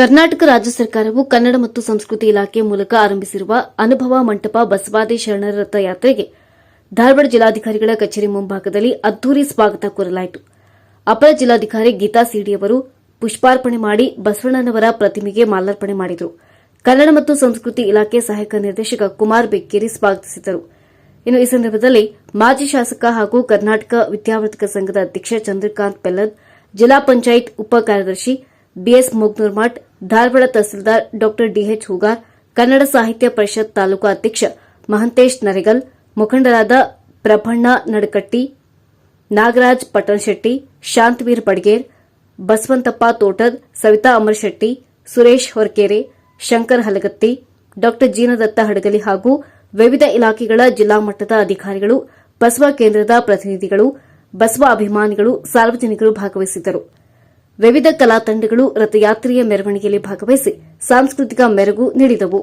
ಕರ್ನಾಟಕ ರಾಜ್ಯ ಸರ್ಕಾರವು ಕನ್ನಡ ಮತ್ತು ಸಂಸ್ಕೃತಿ ಇಲಾಖೆ ಮೂಲಕ ಆರಂಭಿಸಿರುವ ಅನುಭವ ಮಂಟಪ ಬಸವಾದಿ ಶರಣರ ರಥಯಾತ್ರೆಗೆ ಧಾರವಾಡ ಜಿಲ್ಲಾಧಿಕಾರಿಗಳ ಕಚೇರಿ ಮುಂಭಾಗದಲ್ಲಿ ಅದ್ದೂರಿ ಸ್ವಾಗತ ಕೋರಲಾಯಿತು. ಅಪರ ಜಿಲ್ಲಾಧಿಕಾರಿ ಗೀತಾ ಸಿಡಿ ಅವರು ಪುಷ್ಪಾರ್ಪಣೆ ಮಾಡಿ ಬಸವಣ್ಣನವರ ಪ್ರತಿಮೆಗೆ ಮಾಲಾರ್ಪಣೆ ಮಾಡಿದರು. ಕನ್ನಡ ಮತ್ತು ಸಂಸ್ಕೃತಿ ಇಲಾಖೆ ಸಹಾಯಕ ನಿರ್ದೇಶಕ ಕುಮಾರ್ ಬೆಕ್ಕೇರಿ ಸ್ವಾಗತಿಸಿದರು. ಇನ್ನು ಈ ಸಂದರ್ಭದಲ್ಲಿ ಮಾಜಿ ಶಾಸಕ ಹಾಗೂ ಕರ್ನಾಟಕ ವಿದ್ಯಾವರ್ಧಕ ಸಂಘದ ಅಧ್ಯಕ್ಷ ಚಂದ್ರಕಾಂತ್ ಪೆಲ್ಲದ್, ಜಿಲ್ಲಾ ಪಂಚಾಯತ್ ಉಪ ಕಾರ್ಯದರ್ಶಿ ಬಿಎಸ್ ಮುಗ್ನೂರ್ಮಠ್ ಧಾರವಾಡ ತಹಸೀಲ್ದಾರ್ ಡಾ ಡಿಎಚ್ ಹೂಗಾರ್, ಕನ್ನಡ ಸಾಹಿತ್ಯ ಪರಿಷತ್ ತಾಲೂಕು ಅಧ್ಯಕ್ಷ ಮಹಂತೇಶ್ ನರೆಗಲ್, ಮುಖಂಡರಾದ ಪ್ರಭಣ್ಣ ನಡಕಟ್ಟಿ, ನಾಗರಾಜ್ ಪಟ್ಟಣಶೆಟ್ಟಿ, ಶಾಂತವೀರ್ ಬಡ್ಗೇರ್ ಬಸವಂತಪ್ಪ ತೋಟದ್, ಸವಿತಾ ಅಮರಶೆಟ್ಟಿ, ಸುರೇಶ್ ಹೊರಕೆರೆ, ಶಂಕರ್ ಹಲಗತ್ತಿ ಡಾ ಜೀನದತ್ತ ಹಡಗಲಿ ಹಾಗೂ ವಿವಿಧ ಇಲಾಖೆಗಳ ಜಿಲ್ಲಾ ಮಟ್ಟದ ಅಧಿಕಾರಿಗಳು, ಬಸವ ಕೇಂದ್ರದ ಪ್ರತಿನಿಧಿಗಳು, ಬಸವ ಅಭಿಮಾನಿಗಳು, ಸಾರ್ವಜನಿಕರು ಭಾಗವಹಿಸಿದ್ದರು. ವಿವಿಧ ಕಲಾ ತಂಡಗಳು ರಥಯಾತ್ರೆಯ ಮೆರವಣಿಗೆಯಲ್ಲಿ ಭಾಗವಹಿಸಿ ಸಾಂಸ್ಕೃತಿಕ ಮೆರುಗು ನೀಡಿದವು.